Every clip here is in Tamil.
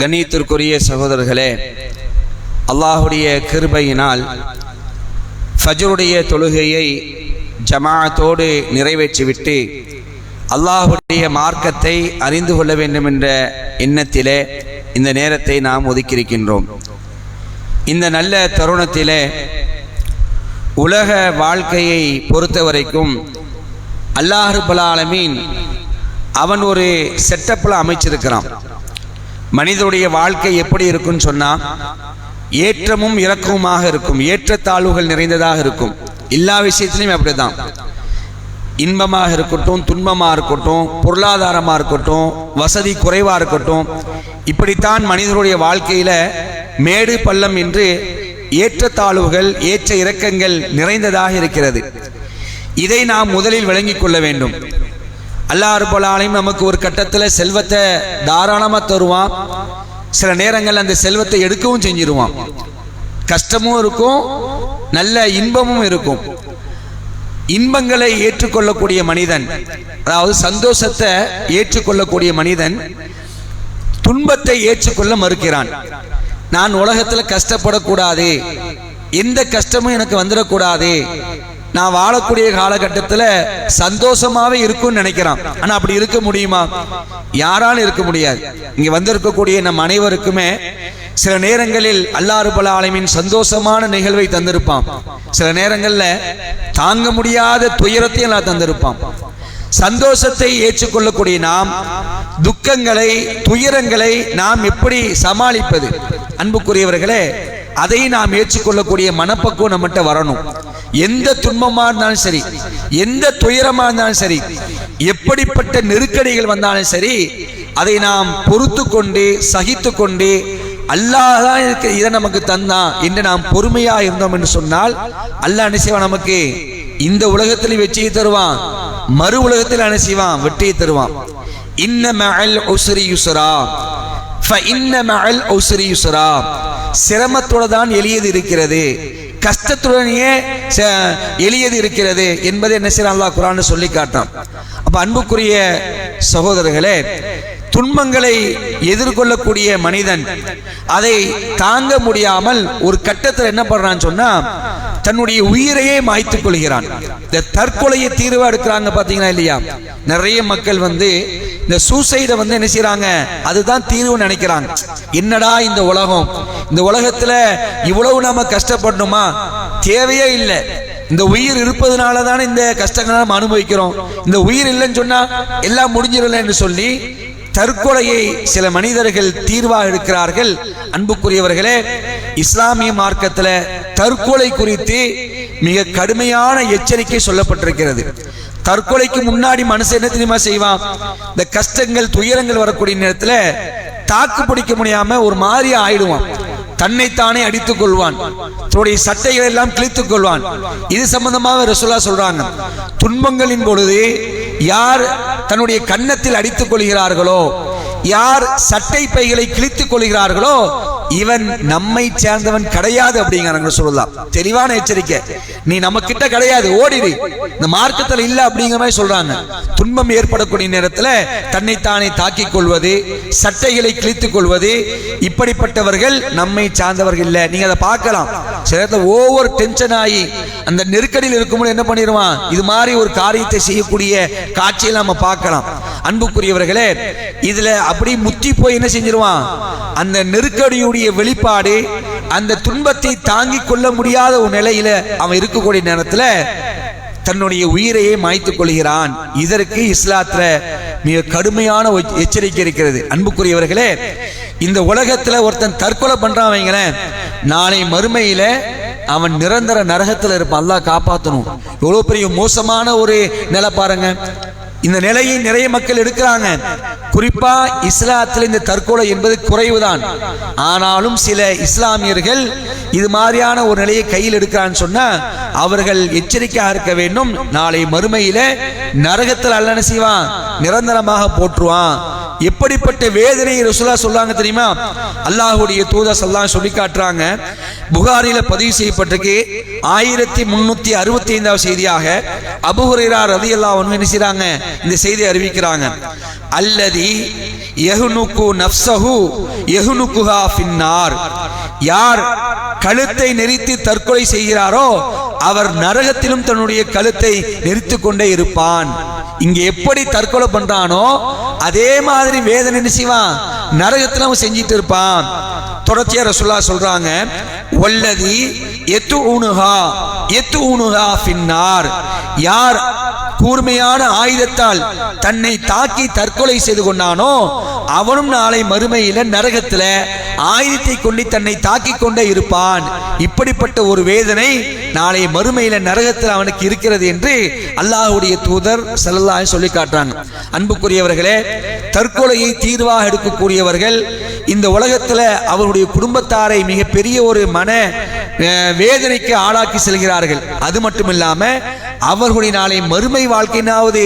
கண்ணியத்திற்குரிய சகோதரர்களே அல்லாஹுடைய கிருபையினால் ஃபஜருடைய தொழுகையை ஜமாத்தோடு நிறைவேற்றிவிட்டு அல்லாஹுடைய மார்க்கத்தை அறிந்து கொள்ள வேண்டும் என்ற எண்ணத்திலே இந்த நேரத்தை நாம் ஒதுக்கியிருக்கின்றோம். இந்த நல்ல தருணத்திலே உலக வாழ்க்கையை பொறுத்த வரைக்கும் அல்லாஹ் அவன் ஒரு செட்டப்பில் அமைச்சிருக்கிறான். மனிதனுடைய வாழ்க்கை எப்படி இருக்குன்னு சொன்னால் ஏற்றமும் இறக்கமுமாக இருக்கும். ஏற்றத்தாழ்வுகள் நிறைந்ததாக இருக்கும். எல்லா விஷயத்திலையும் அப்படிதான். இன்பமாக இருக்கட்டும் துன்பமாக இருக்கட்டும் பொருளாதாரமாக இருக்கட்டும் வசதி குறைவாக இருக்கட்டும் இப்படித்தான் மனிதனுடைய வாழ்க்கையில் மேடு பள்ளம் என்று ஏற்றத்தாழ்வுகள் ஏற்ற இறக்கங்கள் நிறைந்ததாக இருக்கிறது. இதை நாம் முதலில் விளங்கிக் கொள்ள வேண்டும். அல்லாஹ் போலாலையும் நமக்கு ஒரு கட்டத்தில் செல்வத்தை தாராளமாக தருவான். சில நேரங்கள் அந்த செல்வத்தை எடுக்கவும் செஞ்சிருவான். கஷ்டமும் இருக்கும் நல்ல இன்பமும் இருக்கும். இன்பங்களை ஏற்றுக்கொள்ளக்கூடிய மனிதன் அதாவது சந்தோஷத்தை ஏற்றுக்கொள்ளக்கூடிய மனிதன் துன்பத்தை ஏற்றுக்கொள்ள மறுக்கிறான். நான் உலகத்தில் கஷ்டப்படக்கூடாது எந்த கஷ்டமும் எனக்கு வந்துடக்கூடாது நான் வாழக்கூடிய காலகட்டத்தில் சந்தோஷமாகவே இருக்கும்னு நினைக்கிறான். ஆனால் அப்படி இருக்க முடியுமா? யாராலும் இருக்க முடியாது. இங்கே வந்திருக்கக்கூடிய நம் அனைவருக்குமே சில நேரங்களில் அல்லாறு பல ஆலமின் சந்தோஷமான நிகழ்வை தந்திருப்பான். சில நேரங்களில் தாங்க முடியாத துயரத்தையும் எல்லாம் தந்திருப்பான். சந்தோஷத்தை ஏற்றுக்கொள்ளக்கூடிய நாம் துக்கங்களை துயரங்களை நாம் எப்படி சமாளிப்பது? அன்புக்குரியவர்களே அதை நாம் ஏற்றுக்கொள்ளக்கூடிய மனப்பக்குவம் நம்மகிட்ட வரணும். எந்த துன்பமா இருந்தாலும் சரி எந்த துயரமா இருந்தாலும் சரி எப்படிப்பட்ட நெருக்கடிகள் வந்தாலும் சரி அதை நாம் பொறுத்து கொண்டு சகித்து கொண்டு அல்லாஹ் தான் இருக்கு இதை நமக்கு தந்தான் என்று நாம் பொறுமையா இருந்தோம் என்று சொன்னால் அல்லாஹ் என்ன செய்வான் நமக்கு? இந்த உலகத்தில் வெற்றியை தருவான் மறு உலகத்தில் என்ன செய்வான்? வெற்றியை தருவான். இன்ன மஅல் உஸ்ரி யுஸ்ரா இன்ன மஅல் உஸ்ரி யுஸ்ரா சிரமத்தோட தான் எளியது இருக்கிறது கஷ்டத்துடனேயே எளியது இருக்கிறது என்பதை என்ன செய்யலாம் அல்லாஹ் குரான் சொல்லி காட்டான் அப்ப அன்புக்குரிய சகோதரர்களே துன்பங்களை எதிர்கொள்ளக்கூடிய மனிதன் அதை தாங்க முடியாமல் ஒரு கட்டத்தில் என்ன பண்றான்னு சொன்னா தன்னுடைய உயிரையே மாய்த்துக் கொள்கிறான். இந்த தற்கொலையை தீர்வாக எடுக்கிறாங்க பாத்தீங்கன்னா இல்லையா? நிறைய மக்கள் வந்து இந்த சூசைடை வந்து என்ன செய்யறாங்க அதுதான் தீர்வு நினைக்கிறாங்க. என்னடா இந்த உலகம்? இந்த உலகத்துல இவ்வளவு நாம கஷ்டப்படணுமா? தேவையே இல்லை. இந்த உயிர் இருப்பதனால தானே இந்த கஷ்டங்களை நம்ம அனுபவிக்கிறோம். இந்த உயிர் இல்லைன்னு சொன்னா எல்லாம் முடிஞ்சிடல என்று சொல்லி தற்கொலையை சில மனிதர்கள் தீர்வாக எடுக்கிறார்கள். அன்புக்குரியவர்களே இஸ்லாமிய மார்க்கத்தில் தற்கொலை குறித்து மிக கடுமையான எச்சரிக்கை சொல்லப்பட்டிருக்கிறது. தற்கொலைக்கு முன்னாடி மனுஷன் என்ன தெரியுமா செய்வான்? இந்த கஷ்டங்கள் துயரங்கள் வரக்கூடிய நேரத்தில் தாக்கு பிடிக்க முடியாம ஒரு மாதிரி ஆயிடுவான். தன்னைத்தானே அடித்துக் கொள்வான் தன்னுடைய சட்டைகளை எல்லாம் கிழித்துக் கொள்வான் இது சம்பந்தமாக ரசுல்லா சொல்றாங்க. துன்பங்களின் பொழுது யார் தன்னுடைய கன்னத்தில் அடித்துக் கொள்கிறார்களோ யார் சட்டை பைகளை கிழித்துக் கொள்கிறார்களோ இவன் நம்மை சேர்ந்தவன் கிடையாது அப்படிங்கிறாங்க சொல்லலாம். தெளிவான எச்சரிக்கை. நீ நம்ம கிட்ட கிடையாது ஓடிடு இந்த மார்க்கத்தில் இல்ல அப்படிங்கிற மாதிரி சொல்றாங்க. துன்பம் ஏற்படக்கூடிய நேரத்தில் தன்னைத்தானே தாக்கிக் கொள்வது சட்டைகளை கிழித்துக் கொள்வது இப்படிப்பட்டவர்கள் நம்மை சார்ந்தவர்கள் இல்லை. நீங்க அதை பார்க்கலாம். சில ஓவர் டென்ஷன் ஆகி அந்த நெருக்கடியில் இருக்கும்போது என்ன பண்ணிடுவான்? இது மாதிரி ஒரு காரியத்தை செய்யக்கூடிய காட்சியில் நம்ம பார்க்கலாம். அன்புக்குரியவர்களே இதுல அப்படி முத்தி போய் என்ன செஞ்சிருவான்? அந்த நெருக்கடியுடைய வெளிப்பாடு அந்த துன்பத்தை தாங்கிக் கொள்ள முடியாத ஒரு நிலையில அவன் இருக்கக்கூடிய நேரத்தில் தன்னுடைய உயிரையே மாய்த்துக் கொள்கிறான். இதற்கு இஸ்லாத்துல மிக கடுமையான எச்சரிக்கை இருக்கிறது. அன்புக்குரியவர்களே இந்த உலகத்துல ஒருத்தன் தற்கொலை பண்றான் வைங்களேன் நாளை மறுமையில அவன் நிரந்தர நரகத்தில் இருப்பான். அல்லாஹ் காப்பாற்றணும் எவ்வளோ பெரிய மோசமான ஒரு நிலை பாருங்க. இந்த நிலையை நிறைய மக்கள் எடுக்கிறாங்க. குறிப்பா இஸ்லாத்தில் இந்த தற்கொலை என்பது குறைவுதான். ஆனாலும் சில இஸ்லாமியர்கள் இது மாதிரியான ஒரு நிலையை கையில் எடுக்கிறான்னு சொன்னா அவர்கள் எச்சரிக்கையாக இருக்க வேண்டும். நாளை மறுமையில நரகத்தில் அல்ல செய்வான்? நிரந்தரமாக போற்றுவான். எப்படிப்பட்ட வேதனை ரசூலா சொல்லாங்க தெரியுமா? அல்லாஹுடைய தூதர் சொல்லாம் சொல்லி காட்டுறாங்க புகாரில பதிவு செய்யப்பட்டிருக்கு. ஆயிரத்தி முன்னூத்தி அறுபத்தி ஐந்தாவது செய்தியாக அபுஹுரா ரதி அல்லாஹ் என்ன செய்யறாங்க இந்த செய்தியை அறிவிக்கிறாங்க. அல்லதி எஹுனுக்கு நப்சஹு எஹுனுக்குஹா ஃபின்னார் யார் கழுத்தை நெரித்து தற்கொலை செய்கிறாரோ அவர் நரகத்திலும் தன்னுடைய கழுத்தை நெறித்து கொண்டே இருப்பான். இங்க எப்படி தற்கொலை பண்றானோ அதே மாதிரி வேதனை என்ன செய்வான்? நரகத்துல அவன் செஞ்சிட்டு இருப்பான். தொடர்ச்சியா ரசுல்லா சொல்றாங்க ஒல்லதி எத்து ஊனுகா எத்து ஊனுகா பின்னார் யார் கூர்மையான ஆயுதத்தால் தன்னை தாக்கி தற்கொலை செய்து கொண்டானோ அவனும் நாளை மறுமையில நரகத்துல ஆயுதத்தை கொண்டு தன்னை தாக்கி கொண்டே இருப்பான். இப்படிப்பட்ட ஒரு வேதனை நாளை மறுமையில நரகத்தில் அவனுக்கு இருக்கிறது என்று அல்லாஹுடைய தூதர் ஸல்லல்லாஹு சொல்லி காட்டுறாங்க. அன்புக்குரியவர்களே தற்கொலையை தீர்வாக எடுக்கக்கூடியவர்கள் இந்த உலகத்தில் அவருடைய குடும்பத்தாரை மிகப்பெரிய ஒரு மன வேதனைக்கு ஆளாக்கி செல்கிறார்கள். அது மட்டும் இல்லாமல் அவர்களுடைய நாளை மறுமை வாழ்க்கையினாவது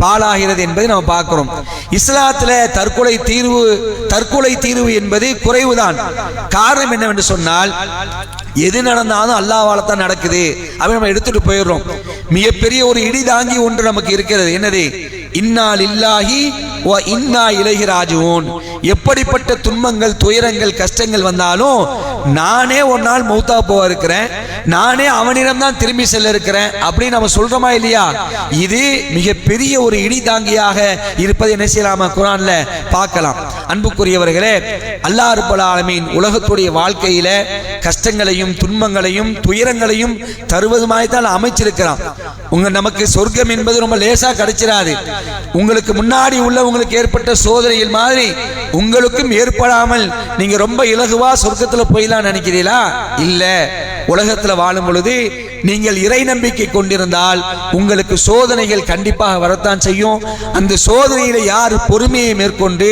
பாழாகிறது என்பதை நம்ம பார்க்கிறோம். இஸ்லாத்துல தற்கொலை தீர்வு தற்கொலை தீர்வு என்பது குறைவுதான். காரணம் என்னவென்று சொன்னால் எது நடந்தாலும் அல்லாவால் தான் நடக்குது. அப்படி நம்ம எடுத்துட்டு போயிடுறோம். மிகப்பெரிய ஒரு இடி தாங்கி ஒன்று நமக்கு இருக்கிறது. என்னது? இன்னால் இல்லாகி ஓ இன்னா இலகி எப்படிப்பட்ட துன்பங்கள் துயரங்கள் கஷ்டங்கள் வந்தாலும் நானே ஒரு நாள் மௌத்தா போக இருக்கிறேன். நானே அவனிடம் தான் திரும்பி செல்ல இருக்கிறேன். அப்படின்னு நம்ம சொல்றோமா இல்லையா? இது மிகப்பெரிய ஒரு இடி தாங்கியாக இருப்பதை என்ன செய்யலாமா? குரான்ல பார்க்கலாம். அன்புக்குரியவர்களே அல்லாஹ் ரப்பல் ஆலமீன் உலகத்துடைய வாழ்க்கையில கஷ்டங்களையும் துன்பங்களையும் துயரங்களையும் தருவதுமாய் தான் அமைச்சிருக்கிறான். உங்க நமக்கு சொர்க்கம் என்பது ரொம்ப லேசா கிடைச்சிடாது உங்களுக்கு முன்னாடி உள்ள உங்களுக்கு ஏற்பட்ட சோதனைகள் மாதிரி உங்களுக்கும் ஏற்படாமல் நீங்க ரொம்ப இலகுவா சொர்க்கத்துல போயிடலாம் நினைக்கிறீங்களா இல்ல. உலகத்துல வாழும் பொழுது நீங்கள் இறை நம்பிக்கை கொண்டிருந்தால் உங்களுக்கு சோதனைகள் கண்டிப்பாக வரத்தான் செய்யும். அந்த சோதனையில யார் பொறுமையை மேற்கொண்டு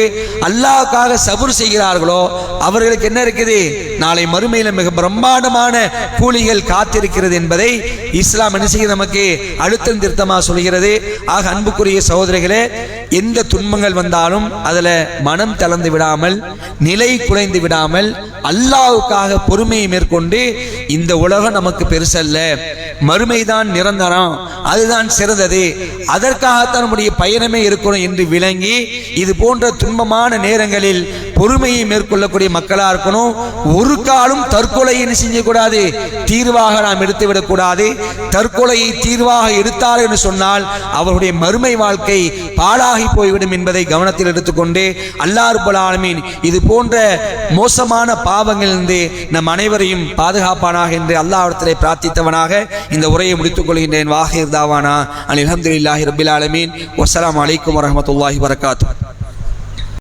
அல்லாவுக்காக சபுர் செய்கிறார்களோ அவர்களுக்கு என்ன இருக்குது? நாளை மறுமையில மிக பிரம்மாண்டமான கூலிகள் காத்திருக்கிறது என்பதை இஸ்லாம் என்ன செய்ய நமக்கு அழுத்தம் திருத்தமா சொல்கிறது. ஆக அன்புக்குரிய சகோதரிகளே எந்த துன்பங்கள் வந்தாலும் அதில் மனம் தளர்ந்து விடாமல் நிலை குலைந்து விடாமல் அல்லாவுக்காக பொறுமையை மேற்கொண்டு இந்த உலகம் நமக்கு பெருசல்ல. மறுமைதான் நிரந்தரம். அதுதான் சிறந்தது. அதற்காகத்தான் நம்முடைய பயணமே இருக்கணும் என்று விளங்கி இது போன்ற துன்பமான நேரங்களில் பொறுமையை மேற்கொள்ளக்கூடிய மக்களா இருக்கணும். ஒரு காலம் தற்கொலையை என்ன செய்யக்கூடாது தீர்வாக நாம் எடுத்துவிடக்கூடாது. தற்கொலையை தீர்வாக எடுத்தார் என்று சொன்னால் அவருடைய மறுமை வாழ்க்கை பாழாகி போய்விடும் என்பதை கவனத்தில் எடுத்துக்கொண்டு அல்லாஹ் ஆலமீன் இது போன்ற மோசமான பாவங்களிலிருந்து நம் அனைவரையும் பாதுகாப்பானாக என்று அல்லாஹ்விடத்திலே பிரார்த்தித்தவனாக இந்த உரையை முடித்துக் கொள்கின்றேன். வாஹிர் தாவானா. அல் அல்ஹம்துலில்லாஹி ரபில் ஆலமீன். வசலாம் அலைக்கும் வரமத்துல்லாஹி வரகாத்து